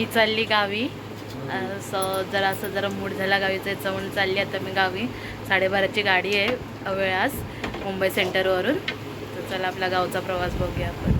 मी चालली गावी. सो जरा असं जरा मूड झाला गावीचं जायचं म्हणून चालली आता मी गावी. साडेबाराची गाडी आहे वेळास मुंबई सेंटरवरून. तर चला आपला गावचा प्रवास बघूया आपण.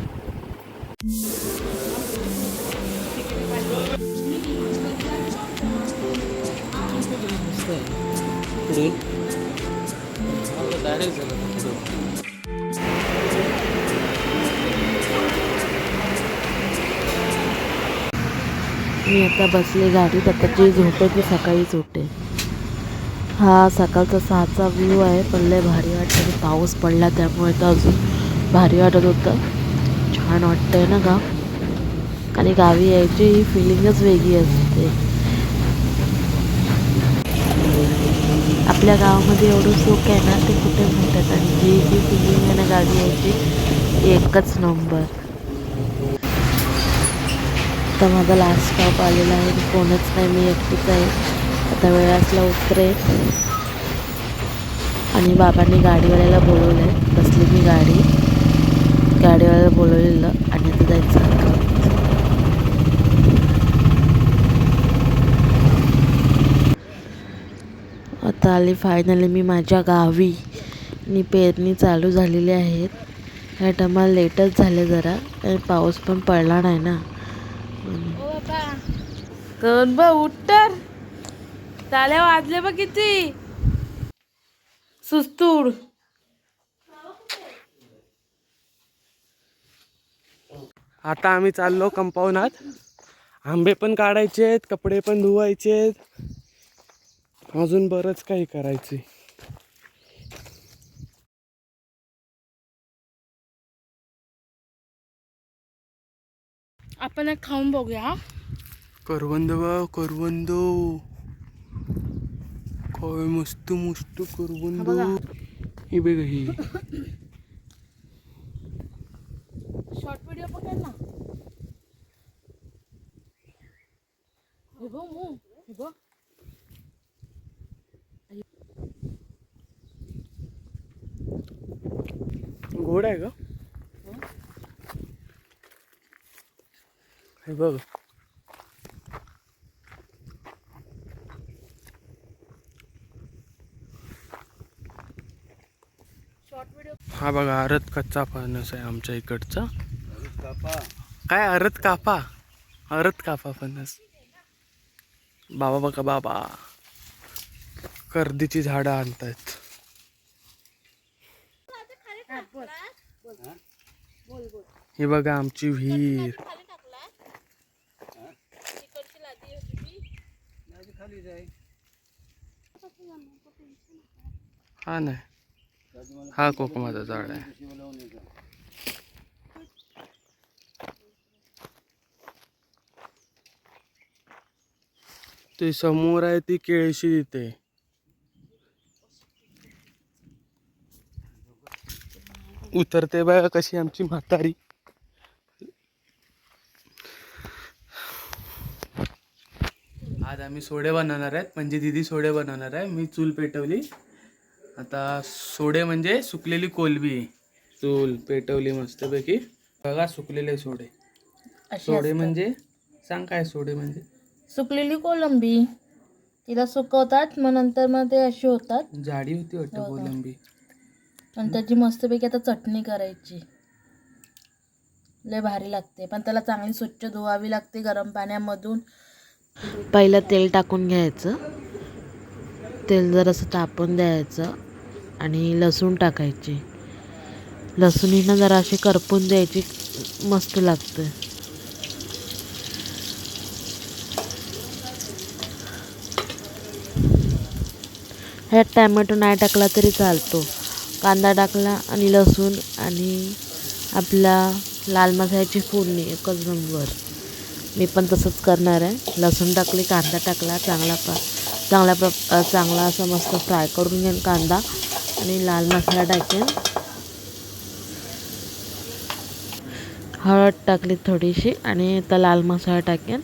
मी आता बसले गाडीत आता जी झोपे की सकाळी झोपे. हा सकाळचा सहाचा व्ह्यू आहे पण लय भारी वाटतं. पाऊस पडला त्यामुळे तर अजून भारी वाटत होतं. छान वाटतंय ना गाव. आणि गावी यायची ही फिलिंगच वेगळी असते. आपल्या गावामध्ये एवढं सुख आहे ना ते कुठे म्हणतात? आणि जी जी फिलिंग आहे ना गावी यायची ती एकच नंबर आता माझा लास्ट स्टॉप आलेला आहे. कोणच नाही मी एकटीच आहे. आता वेळासला उतरे आणि बाबांनी गाडीवाल्याला बोलवलं आहे बसली मी गाडी. गाडीवाल्याला बोलवलेलं आणि आता जायचं आता आली फायनली मी माझ्या गावी. आणि पेरणी चालू झालेली आहेत ह्या टायमाला लेटच झाले जरा. पाऊस पण पडला नाही ना. करून बा उठतर. चाल्या वाजले हो, बघ किती. सुस्तूड आता आम्ही चाललो कंपाऊंडात. आंबे पण काढायचे आहेत कपडे पण धुवायचे आहेत अजून बरंच काही करायचे आपण एक खाऊन बघूया. करवंद बा करवंद. काय मस्त मस्त करवंद. ही बघ. ही शॉर्ट व्हिडिओ पकड ना. हे बघ मू हे बघ. गोड आहे का हे बघ. शॉर्ट व्हिडिओ हा बघा अरत कच्चा फणस आहे आमच्या इकडचा. काय अरत कापा? अरत कापा फणस. बाबा बघा बाबा. कर्दीची झाडं आणतायत. ही बघा आमची विहीर. हा नाही हा कोकमाचा झाड आहे. ती समोर आहे ती केळशी तिथे उतरते बघा कशी आमची म्हातारी. आज आम्ही सोडे बनवणार आहेत. म्हणजे दिदी सोडे बनवणार आहे. मी चूल पेटवली. आता सोडे म्हणजे सुकलेली कोलबी. चूल पेटवली मस्तपैकी. बघा सुकलेले सोडे. सोडे म्हणजे? सांग काय सोडे म्हणजे? सुकलेली कोलंबी. तिला सुकवतात मग नंतर मग ते अशी होतात. जाडी होती वाटतं? कोलंबी. आणि त्याची मस्तपैकी आता चटणी करायची. लय भारी लागते. पण त्याला चांगली स्वच्छ धुवावी लागते गरम पाण्यामधून. पहिलं तेल टाकून घ्यायचं. तेल जरासं तापून द्यायचं आणि लसूण टाकायची. लसूणीनं जरा अशी करपून द्यायची मस्त लागते ह्यात टॅमॅटो नाही टाकला तरी चालतो. कांदा टाकला आणि लसूण आणि आपला लाल मसाल्याची फोडणी एकच नंबर. मी पण तसंच करणार आहे. लसूण टाकली कांदा टाकला चांगला पा चांगल्या प्र चांगला असा मस्त फ्राय करून घेईन कांदा आणि लाल मसाला टाकेन. हळद टाकली थोडीशी आणि आता लाल मसाला टाकेन.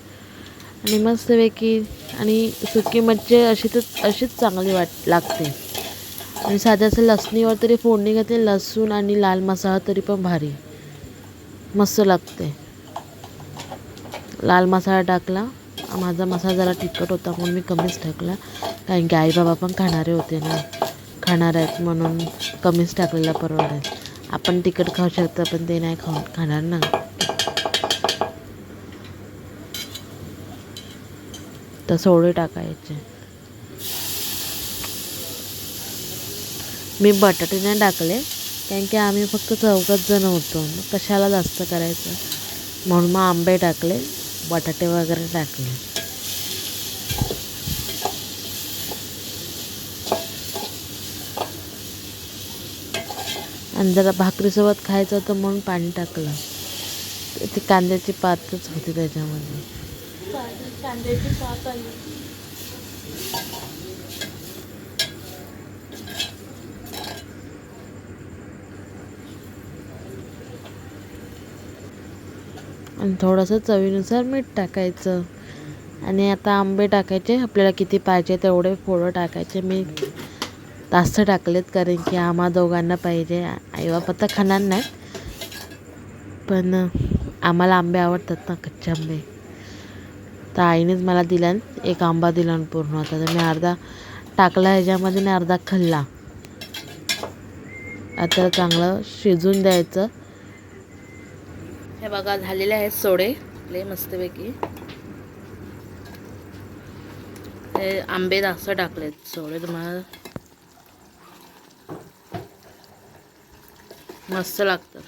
आणि मस्तपैकी आणि सुकी मच्छी अशी तर अशीच चांगली वाट लागते. आणि साध्याचं लसणीवर तरी फोडणी घातली लसूण आणि लाल मसाला तरी पण भारी. मस्त लागते. लाल मसाला टाकला. माझा मसाला जरा तिखट होता म्हणून मी कमीच टाकला. कारण की आई बाबा पण खाणारे होते ना. खाणार आहेत म्हणून कमीच टाकलेला परवडेल आपण तिखट खाऊ शकतो पण ते नाही खाऊ खाणार ना. तर सोडे टाकायचे. मी बटाटे नाही टाकले. कारण की आम्ही फक्त चौघच जण होतो. मग कशाला जास्त करायचं? म्हणून मग आंबे टाकले. बटाटे वगैरे टाकले. आणि जरा भाकरीसोबत खायचं होतं म्हणून पाणी टाकलं. ती कांद्याची पातच होती त्याच्यामध्ये. कांद्याची पात आली. आणि थोडंसं चवीनुसार मीठ टाकायचं. आणि आता आंबे टाकायचे आपल्याला किती पाहिजे तेवढे फोडं टाकायचे. मी जास्त टाकलेत कारण की आम्हा दोघांना पाहिजे. आई बाप तर खाणार नाही पण आम्हाला आंबे आवडतात ना कच्चे आंबे. तर आईनेच मला दिला एक आंबा दिला पूर्ण. होता तर मी अर्धा टाकला ह्याच्यामध्ये मी अर्धा खाल्ला. आता चांगलं शिजून द्यायचं. हे बघा झालेले आहेत सोडे. आपले मस्तपैकी. हे आंबे जास्त टाकलेत. सोडे तुम्हाला. मस्त लागतं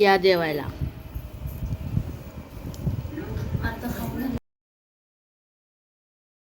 या जेवायला.